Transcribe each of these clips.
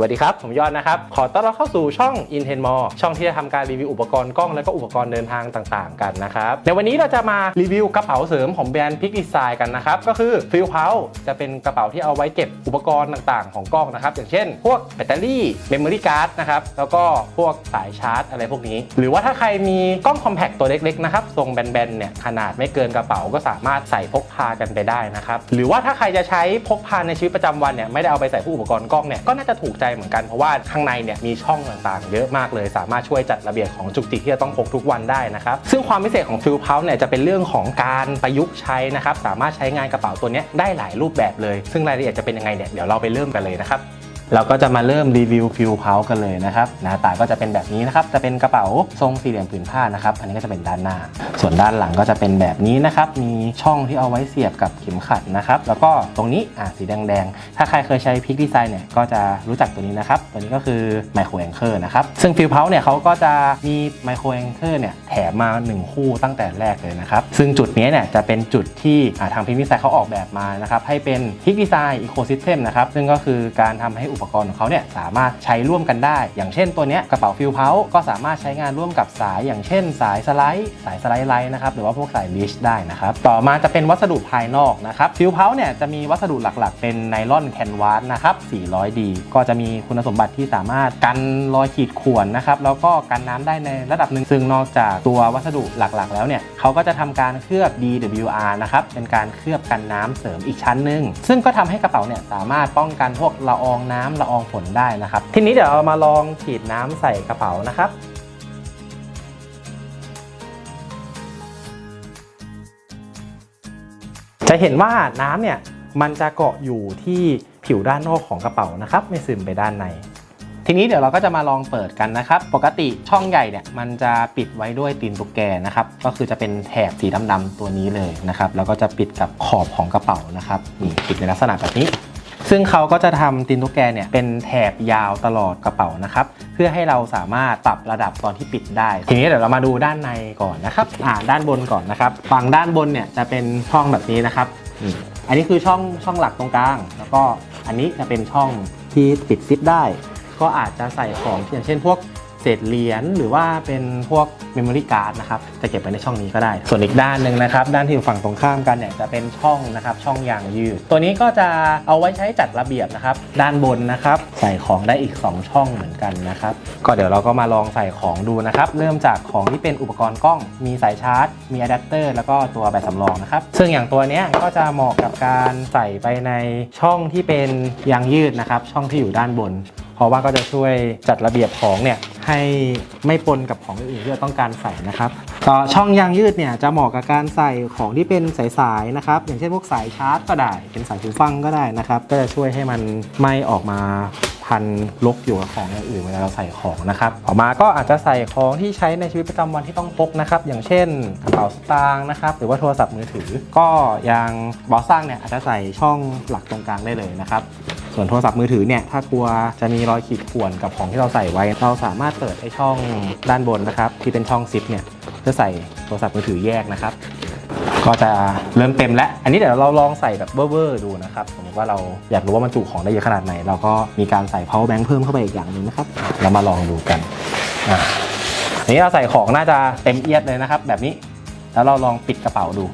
สวัสดีครับ ผมยอดนะครับ ขอต้อนรับเข้าสู่ช่อง i n t e n m o r e ช่องที่จะทำการรีวิวอุปกรณ์กล้องและก็อุปกรณ์เดินทางต่างๆ กันนะครับ ในวันนี้เราจะมารีวิวกระเป๋าเสริมของแบรนด์ Pick Design กันนะครับ ก็คือ f i l p o u จะเป็นกระเป๋าที่เอาไว้เก็บอุปกรณ์ต่างๆ ของกล้องนะครับ อย่างเช่น พวกแบตเตอรี่ Memory Card นะครับแล้วก็พวกสายชาร์จ อะไรพวกนี้ หรือว่าถ้าใครมีกล้องคอมแพคตัวเล็กๆนะครับทรงแบนๆเนี่ยขนาดไม่เกินกระเป๋าก็สามารถใส่พกพากันไปได้นะครับหรือว่าถ้าใครจะใช้พกพาในชีวิตประจำวันเนี่ยไม่ได้เอาไปใส่ผู้อุปกรณ์กล้องเนี่ยก็น่าจะถูกใจเหมือนกันเพราะว่าข้างในเนี่ยมีช่องต่างๆ เยอะมากเลย สามารถช่วยจัดระเบียบของจุกจิกที่จะต้องพกทุกวันได้นะครับซึ่งความพิเศษของฟิลเพาเนี่ยจะเป็นเรื่องของการประยุกต์ใช้นะครับสามารถใช้งานกระเป๋าตัวนี้ได้หลายรูปแบบเลย ซึ่งรายละเอียดจะเป็นยังไงเนี่ยเดี๋ยวเราไปเริ่มกันเลยนะครับ เราก็จะมาเริ่มรีวิวฟิลเพากันเลยนะครับหน้าตาก็จะเป็นแบบนี้นะครับจะเป็นกระเป๋าทรงสี่เหลี่ยมผืนผ้านะครับ อันนี้ก็จะเป็นด้านหน้า ส่วนด้านหลังก็จะเป็นแบบนี้นะครับ มีช่องที่เอาไว้เสียบกับเข็มขัดนะครับ แล้วก็ตรงนี้อ่าสีแดงๆ ถ้าใครเคยใช้พิกดีไซน์เนี่ยก็จะรู้จักตัวนี้นะครับ ตัวนี้ก็คือไมโครแองเกอร์นะครับ ซึ่งฟิลเพาเนี่ยเขาก็จะมีไมโครแองเกอร์เนี่ยแถมมา 1 คู่ตั้งแต่แรกเลยนะครับ ซึ่งจุดนี้เนี่ยจะเป็นจุดที่อ่าทางพิกดีไซน์เขาออกแบบมานะครับให้เป็นพิกดีไซน์อีโคซิสเต็มนะครับซึ่งก็คือการทำให้อุปกรณ์ของเขาเนี่ยสามารถใช้ร่วมกันได้ อย่างเช่นตัวเนี้ยกระเป๋าฟิลเพาก็สามารถใช้งานร่วมกับสายอย่างเช่น สายสไลด์ สายสไลด์ไลท์นะครับหรือว่าพวกสายลิชได้นะครับต่อมาจะเป็นวัสดุภายนอกนะครับฟิลเพาเนี่ยจะมีวัสดุหลักๆ เป็นไนลอนแคนวาสนะครับ 400D ก็จะมีคุณสมบัติที่สามารถกันรอยขีดข่วนนะครับแล้วก็กันน้ำได้ในระดับหนึ่งซึ่งนอกจากตัววัสดุหลักๆ แล้วเนี่ยเขาก็จะทำการเคลือบ DWR นะครับเป็นการเคลือบกันน้ำเสริมอีกชั้นหนึ่งซึ่งก็ทำให้กระเป๋าเนี่ยสามารถป้องกันพวกละอองน้ำละอองฝนได้นะครับ ทีนี้เดี๋ยวเรามาลองฉีดน้ำใส่กระเป๋านะครับจะเห็นว่าน้ำเนี่ยมันจะเกาะอยู่ที่ผิวด้านนอกของกระเป๋านะครับ ไม่ซึมไปด้านใน ทีนี้เดี๋ยวเราก็จะมาลองเปิดกันนะครับ ปกติช่องใหญ่เนี่ยมันจะปิดไว้ด้วยตีนตุ๊กแกนะครับ ก็คือจะเป็นแถบสีดำๆตัวนี้เลยนะครับ แล้วก็จะปิดกับขอบของกระเป๋านะครับนี่ปิดในลักษณะแบบนี้ ซึ่งเขาก็จะทำตีนตุ๊กแกเนี่ยเป็นแถบยาวตลอดกระเป๋านะครับ เพื่อให้เราสามารถปรับระดับตอนที่ปิดได้ ทีนี้เดี๋ยวเรามาดูด้านในก่อนนะครับอ่าด้านบนก่อนนะครับฝั่งด้านบนเนี่ยจะเป็นช่องแบบนี้นะครับอันนี้คือช่องช่องหลักตรงกลาง แล้วก็อันนี้จะเป็นช่องที่ปิดซิปได้ ก็อาจจะใส่ของอย่างเช่นพวก เศษเหรียญหรือว่าเป็นพวก Memory Card นะครับจะเก็บไว้ในช่องนี้ก็ได้ ส่วนอีกด้านหนึ่งนะครับ ด้านที่อยู่ฝั่งตรงข้ามกันเนี่ยจะเป็นช่องนะครับช่องยางยืด ตัวนี้ก็จะเอาไว้ใช้จัดระเบียบนะครับ ด้านบนนะครับ ใส่ของได้อีก 2 ช่องเหมือนกันนะครับ ก็เดี๋ยวเราก็มาลองใส่ของดูนะครับ เริ่มจากของที่เป็นอุปกรณ์กล้อง มีสายชาร์จ มีอะแดปเตอร์แล้วก็ตัวแบตสำรองนะครับ ซึ่งอย่างตัวนี้ก็จะเหมาะกับการใส่ไปในช่องที่เป็นยางยืดนะครับ ช่องที่อยู่ด้านบน เพราะว่าก็จะช่วยจัดระเบียบของเนี่ย ให้ไม่ปนกับของอื่นๆที่เราต้องการใส่นะครับก็ช่องยางยืดเนี่ยจะเหมาะกับการใส่ของที่เป็นสายๆนะครับ อย่างเช่นพวกสายชาร์จก็ได้ เป็นสายหูฟังก็ได้นะครับ ก็จะช่วยให้มันไม่ออกมาพันลกอยู่กับของอย่างอื่นเวลาเราใส่ของนะครับต่อมาก็อาจจะใส่ของที่ใช้ในชีวิตประจำวันที่ต้องพกนะครับ อย่างเช่นกระเป๋าสตางค์นะครับ หรือว่าโทรศัพท์มือถือ ก็อย่างบอสซังเนี่ยอาจจะใส่ช่องหลักตรงกลางได้เลยนะครับ ส่วนโทรศัพท์มือถือเนี่ยถ้ากลัวจะมีรอยขีดข่วนกับของที่เราใส่ไว้ เราสามารถเปิดไอ้ช่องด้านบนนะครับ ที่เป็นช่องซิปเนี่ยเพื่อใส่โทรศัพท์มือถือแยกนะครับ ก็จะเริ่มเต็มแล้ว อันนี้เดี๋ยวเราลองใส่แบบเวอร์ๆดูนะครับสมมติว่าเราอยากรู้ว่ามันจุของได้เยอะขนาดไหน เราก็มีการใส่ power bank เพิ่มเข้าไปอีกอย่างหนึ่งนะครับเรามาลองดูกันอ่าอันนี้เราใส่ของน่าจะเต็มเอียดเลยนะครับ แบบนี้แล้วเราลองปิดกระเป๋าดู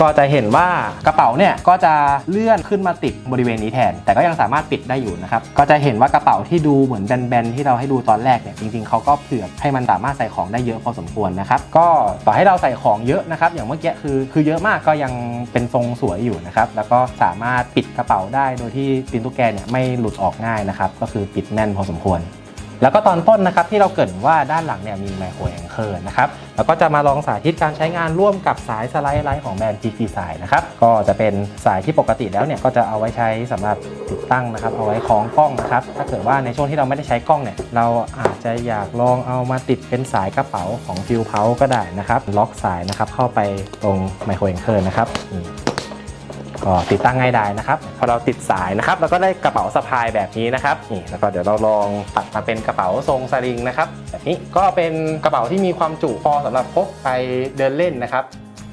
ก็จะเห็นว่ากระเป๋าเนี่ยก็จะเลื่อนขึ้นมาติดบริเวณนี้แทน แต่ก็ยังสามารถปิดได้อยู่นะครับก็จะเห็นว่ากระเป๋าที่ดูเหมือนแบนๆที่เราให้ดูตอนแรกเนี่ยจริงๆเขาก็เผื่อให้มันสามารถใส่ของได้เยอะพอสมควรนะครับก็ต่อให้เราใส่ของเยอะนะครับอย่างเมื่อกี้คือคือเยอะมากก็ยังเป็นทรงสวยอยู่นะครับแล้วก็สามารถปิดกระเป๋าได้โดยที่ปินตุ๊กแกเนี่ยไม่หลุดออกง่ายนะครับก็คือปิดแน่นพอสมควร แล้วก็ตอนต้นนะครับที่เราเกิดว่าด้านหลังเนี่ยมีไมโครแองเกอร์นะครับแล้วก็จะมาลองสาธิตการใช้งานร่วมกับสายสไลด์ไลท์ของแบรนด์ Peak Design นะครับก็จะเป็นสายที่ปกติแล้วเนี่ยก็จะเอาไว้ใช้สำหรับติดตั้งนะครับ เอาไว้คล้องกล้องนะครับถ้าเกิดว่าในช่วงที่เราไม่ได้ใช้กล้องเนี่ยเราอาจจะอยากลองเอามาติดเป็นสายกระเป๋าของฟิลเพาก็ได้นะครับล็อกสายนะครับเข้าไปตรงไมโครแองเกอร์นะครับ ก็ติดตั้งง่ายดายนะครับ พอเราติดสายนะครับ เราก็ได้กระเป๋าสะพายแบบนี้นะครับนี่แล้วก็เดี๋ยวเราลองตัดมาเป็นกระเป๋าทรงสลิงนะครับแบบนี้ก็เป็นกระเป๋าที่มีความจุพอสำหรับพกไปเดินเล่นนะครับ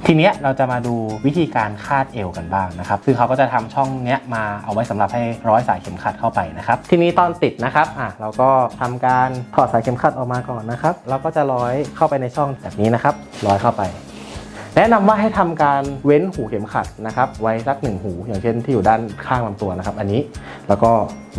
ทีเนี้ยเราจะมาดูวิธีการคาดเอวกันบ้างนะครับคือเขาก็จะทำช่องเนี้ยมาเอาไว้สำหรับให้ร้อยสายเข็มขัดเข้าไปนะครับทีนี้ตอนติดนะครับอะเราก็ทำการถอดสายเข็มขัดออกมาก่อนนะครับเราก็จะร้อยเข้าไปในช่องแบบนี้นะครับร้อยเข้าไป แนะนำว่าให้ทำการเว้นหูเข็มขัดนะครับไว้สักหนึ่งหู อย่างเช่นที่อยู่ด้านข้างลำตัวนะครับ อันนี้แล้วก็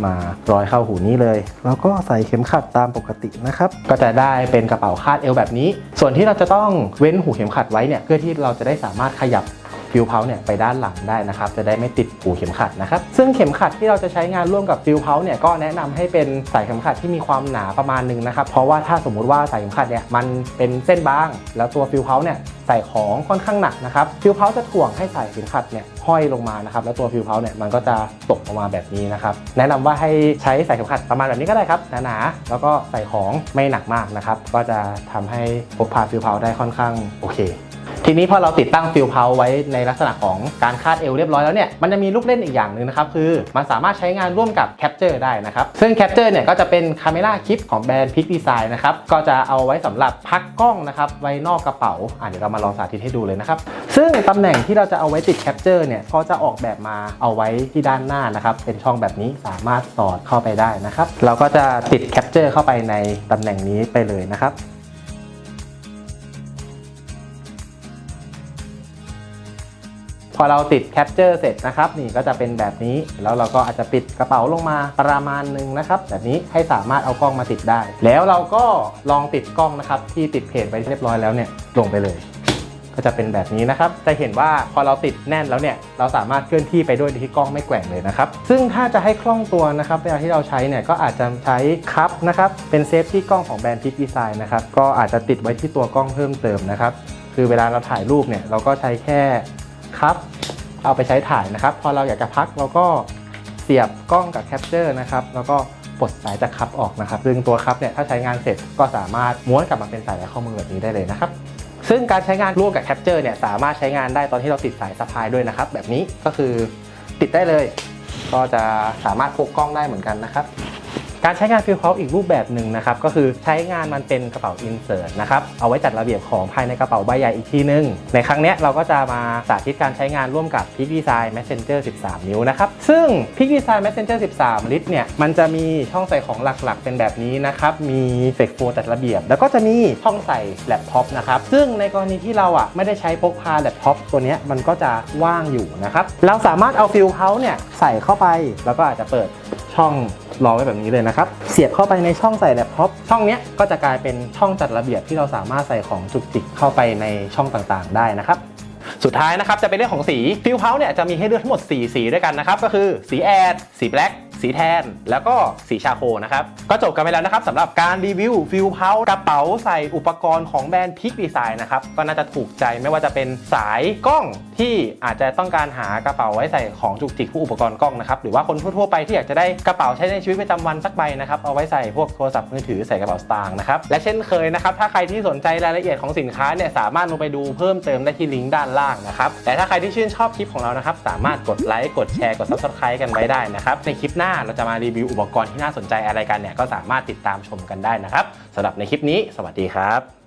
มาร้อยเข้าหูนี้เลย แล้วก็ใส่เข็มขัดตามปกตินะครับก็จะได้เป็นกระเป๋าคาดเอวแบบนี้ ส่วนที่เราจะต้องเว้นหูเข็มขัดไว้เนี่ยเพื่อที่เราจะได้สามารถขยับ ฟิวเพาเนี่ยไปด้านหลังได้นะครับจะได้ไม่ติดหูเข็มขัดนะครับซึ่งเข็มขัดที่เราจะใช้งานร่วมกับฟิวเพาเนี่ยก็แนะนำให้เป็นสายเข็มขัดที่มีความหนาประมาณหนึงนะครับเพราะว่าถ้าสมมุติว่าสายเข็มขัดเนี่ยมันเป็นเส้นบาง แล้วตัวฟิวเพาเนี่ยใส่ของค่อนข้างหนักนะครับฟิวเพาจะถ่วงให้สายเข็มขัดเนี่ยห้อยลงมานะครับแล้วตัวฟิวเพาเนี่ยมันก็จะตกลงมาแบบนี้นะครับแนะนำว่าให้ใช้สายเข็มขัดประมาณแบบนี้ก็ได้ครับหนาๆแล้วก็ใส่ของไม่หนักมากนะครับก็จะทำให้พกพาฟิวเพาได้ค่อนข้างโอเค ทีนี้พอเราติดตั้งฟิลเพาไว้ในลักษณะของการคาดเอวเรียบร้อยแล้วเนี่ยมันจะมีลูกเล่นอีกอย่างหนึ่งนะครับคือมันสามารถใช้งานร่วมกับแคปเจอร์ได้นะครับซึ่งแคปเจอร์เนี่ยก็จะเป็นคาเมล่าคลิปของแบรนด์พิกดีไซน์นะครับก็จะเอาไว้สำหรับพักกล้องนะครับไว้นอกกระเป๋าอะเดี๋ยวเรามาลองสาธิตให้ดูเลยนะครับซึ่งตำแหน่งที่เราจะเอาไว้ติดแคปเจอร์เนี่ยก็จะออกแบบมาเอาไว้ที่ด้านหน้านะครับเป็นช่องแบบนี้สามารถสอดเข้าไปได้นะครับเราก็จะติดแคปเจอร์เข้าไปในตำแหน่งนี้ไปเลยนะครับ พอเราติดแคปเจอร์เสร็จนะครับนี่ก็จะเป็นแบบนี้ แล้วเราก็อาจจะปิดกระเป๋าลงมาประมาณหนึงนะครับแบบนี้ให้สามารถเอากล้องมาติดได้ แล้วเราก็ลองติดกล้องนะครับที่ติดเพจไปเรียบร้อยแล้วเนี่ยลงไปเลย ก็จะเป็นแบบนี้นะครับ จะเห็นว่าพอเราติดแน่นแล้วเนี่ยเราสามารถเคลื่อนที่ไปด้วยโดยที่กล้องไม่แกว่งเลยนะครับ ซึ่งถ้าจะให้คล่องตัวนะครับเวลาที่เราใช้เนี่ยก็อาจจะใช้คัพนะครับเป็นเซฟที่กล้องของแบรนด์พิกดีไซน์นะครับก็อาจจะติดไว้ที่ตัวกล้องเพิ่มเติมนะครับคือเวลาเราถ่ายรูปเนี่ยเราก็ใช้แค่ คัพเอาไปใช้ถ่ายนะครับ พอเราอยากจะพักเราก็เสียบกล้องกับแคปเจอร์นะครับ แล้วก็ปลดสายจากคัพออกนะครับ ซึ่งตัวคัพเนี่ยถ้าใช้งานเสร็จก็สามารถม้วนกลับมาเป็นสายและข้อมือแบบนี้ได้เลยนะครับ ซึ่งการใช้งานร่วมกับแคปเจอร์เนี่ยสามารถใช้งานได้ตอนที่เราติดสายสะพายด้วยนะครับ แบบนี้ก็คือติดได้เลย ก็จะสามารถพกกล้องได้เหมือนกันนะครับ การใช้งานฟิลเขาอีกรูปแบบหนึ่งนะครับก็คือใช้งานมันเป็นกระเป๋าอินเสิร์ตนะครับเอาไว้จัดระเบียบของภายในกระเป๋าใบใหญ่อีกทีนึง ในครั้งนี้เราก็จะมาสาธิตการใช้งานร่วมกับ Peak Design Messenger 13 นิ้วนะครับซึ่ง Peak Design Messenger 13 ลิตรเนี่ยมันจะมีช่องใส่ของหลักๆ เป็นแบบนี้นะครับมีเฟกโฟจัดระเบียบ แล้วก็จะมีช่องใส่แล็ปท็อปนะครับซึ่งในกรณีที่เราอะไม่ได้ใช้พกพาแล็ปท็อปตัวนี้มันก็จะว่างอยู่นะครับเราสามารถเอาฟิลเขาเนี่ยใส่เข้าไปแล้วก็อาจจะเปิดช่อง รอไว้แบบนี้เลยนะครับ เสียบเข้าไปในช่องใส่แล็ปท็อปช่องนี้ก็จะกลายเป็นช่องจัดระเบียบที่เราสามารถใส่ของจุกจิกเข้าไปในช่องต่างๆ ได้นะครับ สุดท้ายนะครับจะเป็นเรื่องของสีฟิลเ u าเนี่ยจะมีให้เลือกทั้งหมด 4 สีด้วยกันนะครับก็คือสีแอดสีแบล็กสีแทน แล้วก็สีชาโคนะครับ ก็จบกันไปแล้วนะครับสำหรับการรีวิวฟิลเ u ากระเป๋าใส่อุปกรณ์ของแบรนด์พิกดีไซน์นะครับ ก็น่าจะถูกใจไม่ว่าจะเป็นสายกล้องที่อาจจะต้องการหากระเป๋าไว้ใส่ของจุกจิกผู้อุปกรณ์กล้องนะครับ หรือว่าคนทั่วๆไปที่อยากจะได้กระเป๋าใช้ในชีวิตประจำวันสักใบนะครับ เอาไว้ใส่พวกโทรศัพท์มือถือใส่กระเป๋าสตางค์นะครับ และเช่นเคยนะครับถ้าใครที่สนใจรายละเอียดของสินค้าเนี่ยสามารถลงไปดูเพิ่มเติมได้ที่ลิงก์ด้านล่างนะครับ แต่ถ้าใครที่ชื่นชอบคลิปของเรานะครับ สามารถกดไลค์กดแชร์กด subscribe กันไว้ได้นะครับ ในคลิปหน้าเราจะมารีวิวอุปกรณ์ที่น่าสนใจอะไรกันเนี่ยก็สามารถติดตามชมกันได้นะครับสำหรับในคลิปนี้ สวัสดีครับ